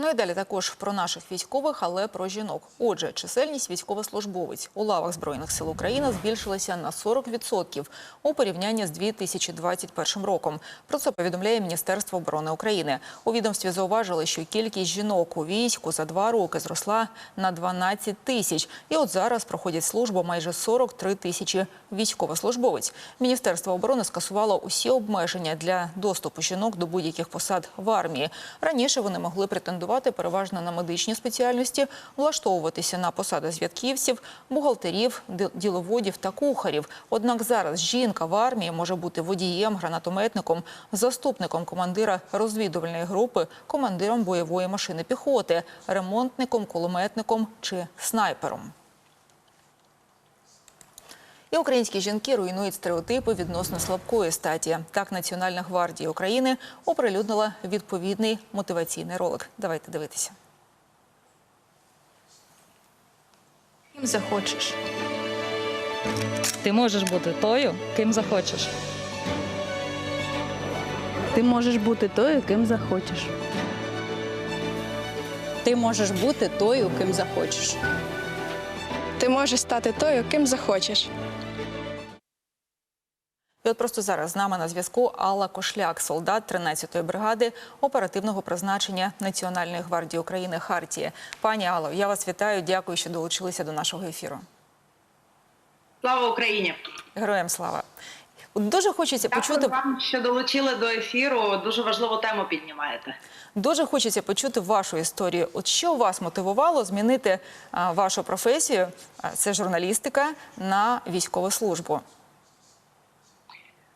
Ну і далі також про наших військових, але про жінок. Отже, чисельність військовослужбовець у лавах збройних сил України збільшилася на 40% у порівнянні з 2021 роком. Про це повідомляє Міністерство оборони України. У відомстві зауважили, що кількість жінок у війську за два роки зросла на 12 тисяч. І от зараз проходять службу майже 43 тисячі військовослужбовець. Міністерство оборони скасувало усі обмеження для доступу жінок до будь-яких посад в армії. Раніше вони могли претендувати переважно на медичні спеціальності, влаштовуватися на посади зв'язківців, бухгалтерів, діловодів та кухарів. Однак зараз жінка в армії може бути водієм, гранатометником, заступником командира розвідувальної групи, командиром бойової машини піхоти, ремонтником, кулеметником чи снайпером. І українські жінки руйнують стереотипи відносно слабкої статі. Так Національна гвардія України оприлюднила відповідний мотиваційний ролик. Давайте дивитися. Ким захочеш. Ти можеш бути тою, ким захочеш. Ти можеш бути тою, ким захочеш. Ти можеш бути тою, ким захочеш. Ти можеш стати тою, ким захочеш. І от просто зараз з нами на зв'язку Алла Кошляк, солдат 13-ї бригади оперативного призначення Національної гвардії України Хартії. Пані Алло, я вас вітаю. Дякую, що долучилися до нашого ефіру. Слава Україні! Героям слава. Дуже хочеться Дякую почути вам, що долучили до ефіру. Дуже важливу тему піднімаєте. Дуже хочеться почути вашу історію. От що вас мотивувало змінити вашу професію, це журналістика, на військову службу?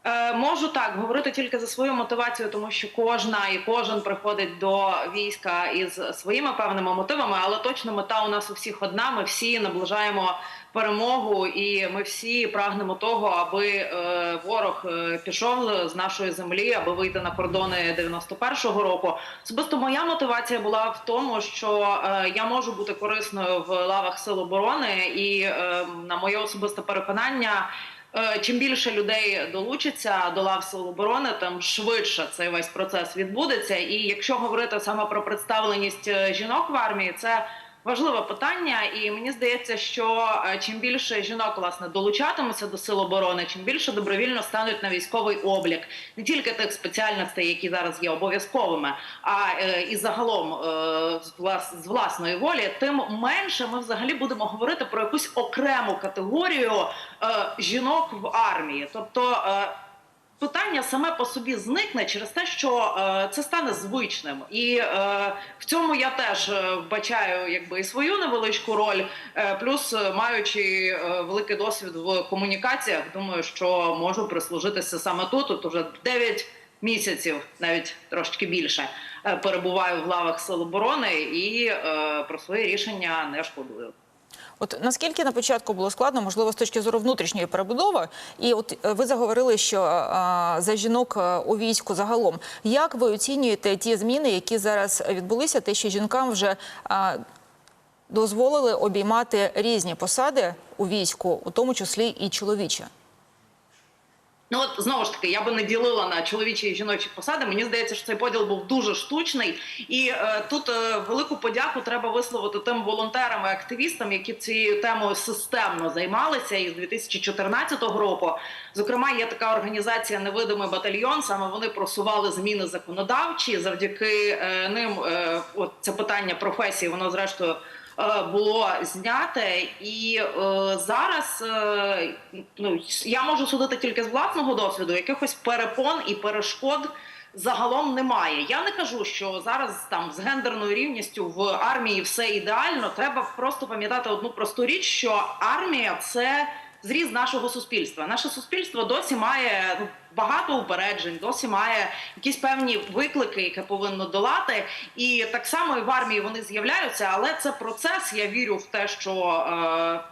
Е, можу так говорити тільки за свою мотивацію, тому що кожна і кожен приходить до війська із своїми певними мотивами, але точно мета у нас у всіх одна. Ми всі наближаємо перемогу, і ми всі прагнемо того, аби е, ворог е, пішов з нашої землі, аби вийти на кордони 91-го року. Особисто моя мотивація була в тому, що я можу бути корисною в лавах сил оборони, і на моє особисте переконання. Е, Чим більше людей долучиться до лав сил оборони, тим швидше цей весь процес відбудеться. І якщо говорити саме про представленість е, жінок в армії, це важливе питання. І мені здається, що е, чим більше жінок власне долучатимуться до сил оборони, чим більше добровільно стануть на військовий облік, не тільки тих спеціальностей, які зараз є обов'язковими, а е, і загалом е, з влас- з власної волі, тим менше ми взагалі будемо говорити про якусь окрему категорію е, жінок в армії, тобто. е, Питання саме по собі зникне через те, що е, це стане звичним, і е, в цьому я теж е, вбачаю якби і свою невеличку роль. Плюс, маючи великий досвід в комунікаціях, думаю, що можу прислужитися саме тут. Тут уже 9 місяців, навіть трошки більше, перебуваю в лавах сил оборони і про свої рішення не шкодую. От наскільки на початку було складно, можливо, з точки зору внутрішньої перебудови, і от е, ви заговорили, що а, за жінок е, у війську загалом. Як ви оцінюєте ті зміни, які зараз відбулися, те, що жінкам вже а, дозволили обіймати різні посади у війську, у тому числі і чоловічі? Ну от знову ж таки, я би не ділила на чоловічі і жіночі посади. Мені здається, що цей поділ був дуже штучний, і е, тут е, велику подяку треба висловити тим волонтерам і активістам, які цією темою системно займалися із 2014 року. Зокрема, є така організація Невидимий батальйон. Саме вони просували зміни законодавчі. Завдяки е, ним, е, от це питання професії, воно зрештою. Е, Було зняте, і е, зараз е, ну я можу судити тільки з власного досвіду. Якихось перепон і перешкод загалом немає. Я не кажу, що зараз там з гендерною рівністю в армії все ідеально. Треба просто пам'ятати одну просту річ, що армія це зріз нашого суспільства. Наше суспільство досі має ну, багато упереджень, досі має якісь певні виклики, які повинно долати. І так само і в армії вони з'являються, але це процес. Я вірю в те, що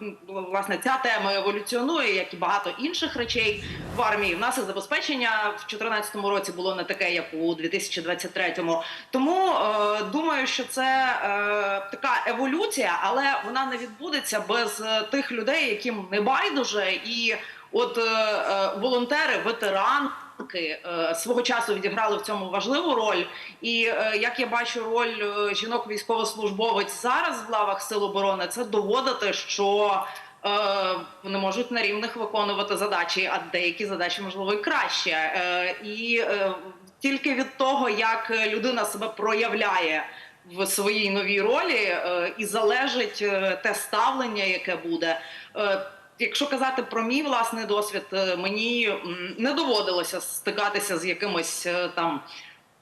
е, власне ця тема еволюціонує, як і багато інших речей в армії. В нас і забезпечення в 2014 році було не таке, як у 2023. Тому е, думаю, що це е, така еволюція, але вона не відбудеться без е, тих людей, яким не байдуже і. От е, е, волонтери, ветеран е, свого часу відіграли в цьому важливу роль, і як я бачу роль жінок військовослужбовець зараз в лавах сил оборони, це доводити, що е, вони можуть на рівних виконувати задачі, а деякі задачі можливо і краще. Е, і е, тільки від того, як людина себе проявляє в своїй новій ролі, е, і залежить те ставлення, яке буде. Е, Якщо казати про мій власний досвід, е, мені не доводилося стикатися з якимось е, там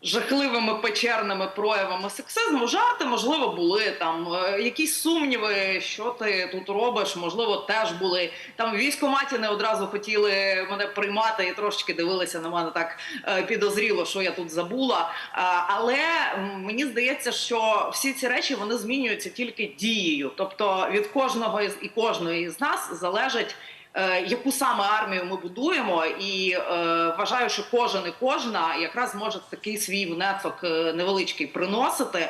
жахливими печерними проявами сексизму. Жарти, можливо, були там е, якісь сумніви, що ти тут робиш. Можливо, теж були там в військкоматі не одразу хотіли мене приймати і трошечки дивилися на мене так е, підозріло, що я тут забула. Але мені здається, що всі ці речі вони змінюються тільки дією. Тобто від кожного і кожної з нас залежить. Е, Яку саме армію ми будуємо, і е, вважаю, що кожен і кожна якраз може такий свій внесок е, невеличкий приносити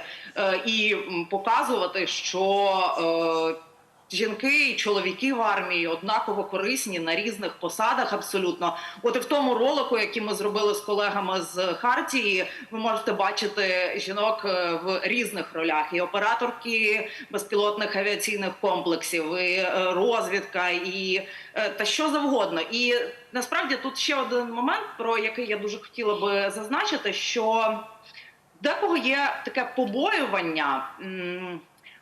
і показувати, що жінки і чоловіки в армії однаково корисні на різних посадах. Абсолютно, от і в тому ролику, який ми зробили з колегами з Хартії, ви можете бачити жінок е, в різних ролях: і операторки безпілотних авіаційних комплексів, і е, розвідка, і е, та що завгодно. І насправді тут ще один момент, про який я дуже хотіла би зазначити, що декого є таке побоювання.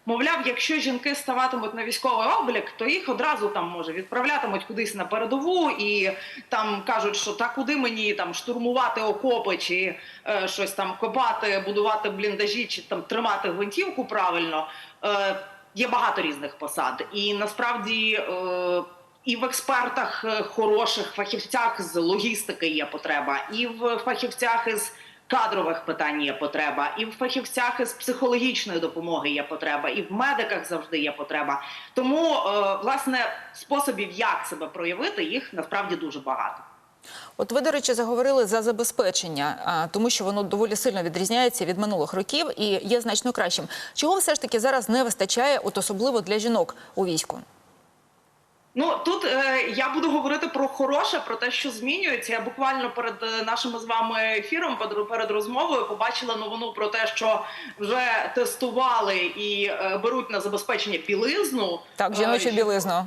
Мовляв, якщо жінки ставатимуть на військовий облік, то їх одразу там може відправлятимуть кудись на передову, і там кажуть, що та куди мені там штурмувати окопи, чи е, щось там копати, будувати бліндажі, чи там тримати гвинтівку правильно. Е, є багато різних посад, і насправді. Е, і в експертах е, хороших фахівцях з логістики є потреба, і в фахівцях із кадрових питань є потреба, і в фахівцях із психологічної допомоги є потреба, і в медиках завжди є потреба. Тому, е, власне, способів, як себе проявити, їх насправді дуже багато. От ви, до речі, заговорили за забезпечення, тому що воно доволі сильно відрізняється від минулих років і є значно кращим. Чого все ж таки зараз не вистачає, от особливо для жінок у війську? Ну тут е, я буду говорити про хороше, про те, що змінюється. Я буквально перед е, нашим з вами ефіром, перед, розмовою, побачила новину про те, що вже тестували і е, беруть на забезпечення білизну. Так, Е, жіночу білизну.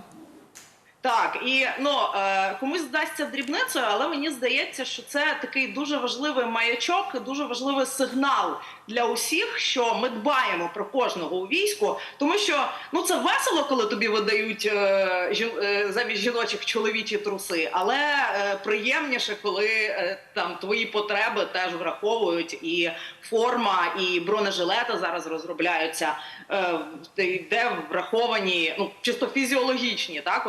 Так, і ну е, комусь здасться дрібницею, але мені здається, що це такий дуже важливий маячок, дуже важливий сигнал для усіх, що ми дбаємо про кожного у війську, тому що ну це весело, коли тобі видають е, жін, е, замість жіночих чоловічі труси, але е, приємніше, коли е, там твої потреби теж враховують, і форма, і бронежилети зараз розробляються, е, де враховані ну чисто фізіологічні, так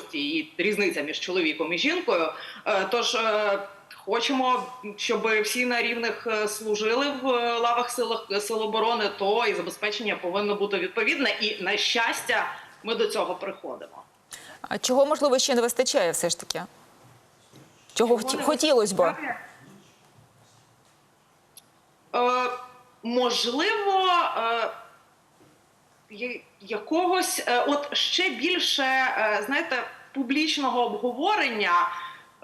особливості і різниця між чоловіком і жінкою. Е, Тож е, хочемо, щоб всі на рівних е, служили в лавах сил, сил оборони, то і забезпечення повинно бути відповідне. І на щастя, ми до цього приходимо. А чого можливо ще не вистачає, все ж таки? Чого Чого хотілося б? Е, можливо, е, якогось е, от ще більше, е, знаєте, публічного обговорення.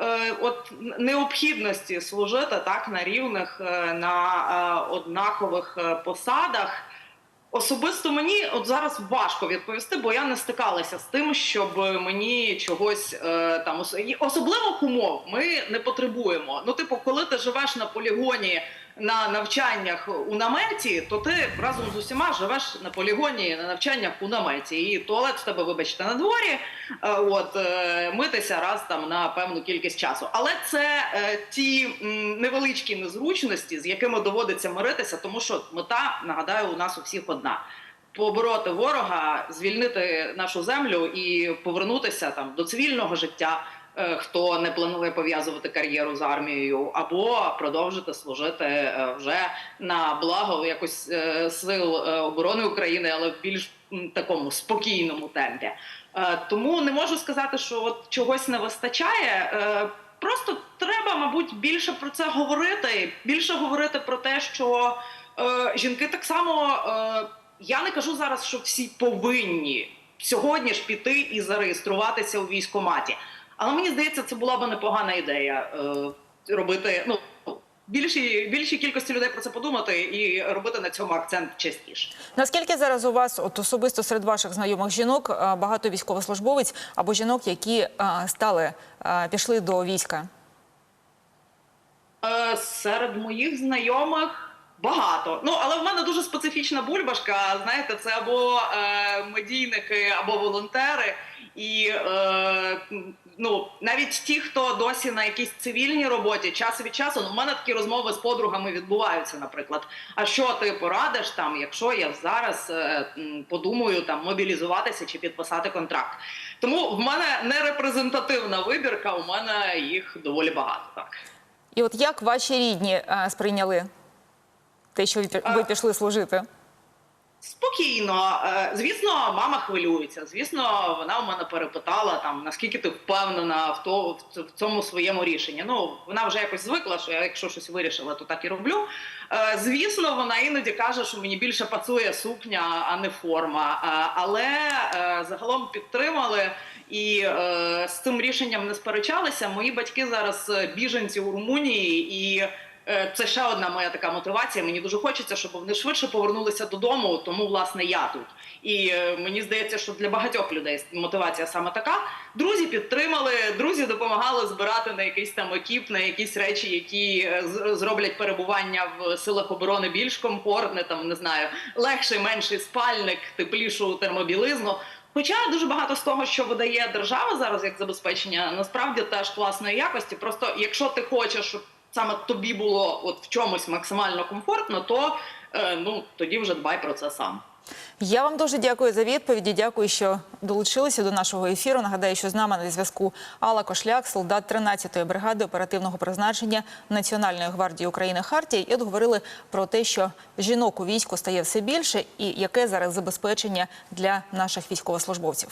е, От необхідності служити так на рівних на однакових посадах. Особисто мені от зараз важко відповісти, бо я не стикалася з тим, щоб мені чогось там особливих умов ми не потребуємо. Ну, типу, коли ти живеш на полігоні на навчаннях у наметі, то ти разом з усіма живеш на полігоні на навчаннях у наметі. І туалет в тебе, вибачте, на дворі. е, От е, митися раз там на певну кількість часу. Але це е, ті невеличкі незручності, з якими доводиться миритися, тому що мета, нагадаю, у нас у всіх одна. Побороти ворога, звільнити нашу землю і повернутися там до цивільного життя, хто не планує пов'язувати кар'єру з армією, або продовжити служити е, вже на благо якось е, сил е, оборони України, але в більш такому спокійному темпі. Е, Тому не можу сказати, що от чогось не вистачає. Е, Просто треба, мабуть, більше про це говорити, більше говорити про те, що е, жінки так само. Е, я не кажу зараз, що всі повинні сьогодні ж піти і зареєструватися у військкоматі. Але мені здається, це була б непогана ідея. Е, робити ну. Більшій більшій кількості людей про це подумати і робити на цьому акцент частіше. Наскільки зараз у вас, от особисто серед ваших знайомих жінок, багато військовослужбовець або жінок, які стали пішли до війська? Е, серед моїх знайомих багато. Ну але в мене дуже специфічна бульбашка. Знаєте, це або е, медійники, або волонтери. І е, ну навіть ті, хто досі на якійсь цивільній роботі, час від часу, ну в мене такі розмови з подругами відбуваються. Наприклад, а що ти порадиш там, якщо я зараз е, подумаю там мобілізуватися чи підписати контракт? Тому в мене не репрезентативна вибірка, у мене їх доволі багато так. І от як ваші рідні а, сприйняли те, що ви пішли служити? Спокійно, Е, звісно, мама хвилюється. Звісно, вона у мене перепитала там наскільки ти впевнена в то в цьому своєму рішенні. Ну вона вже якось звикла, що я якщо щось вирішила, то так і роблю. Е, Звісно, вона іноді каже, що мені більше пасує сукня, а не форма. Е, Але загалом підтримали і з цим рішенням не сперечалися. Мої батьки зараз біженці у Румунії і. Е, Це ще одна моя така мотивація. Мені дуже хочеться, щоб вони швидше повернулися додому. Тому власне я тут. І е, мені здається, що для багатьох людей мотивація саме така. Друзі підтримали, друзі допомагали збирати на якийсь там екіп, на якісь речі, які е, зроблять перебування в силах оборони більш комфортне. Там не знаю, легший, менший спальник, теплішу термобілизну. Хоча дуже багато з того, що видає держава зараз як забезпечення, насправді теж класної якості. Просто якщо ти хочеш, щоб саме тобі було от в чомусь максимально комфортно, то е, ну тоді вже дбай про це сам. Я вам дуже дякую за відповіді. Дякую, що долучилися до нашого ефіру. Нагадаю, що з нами на зв'язку Алла Кошляк, солдат 13-ї бригади оперативного призначення Національної гвардії України Хартія. І от говорили про те, що жінок у війську стає все більше, і яке зараз забезпечення для наших військовослужбовців.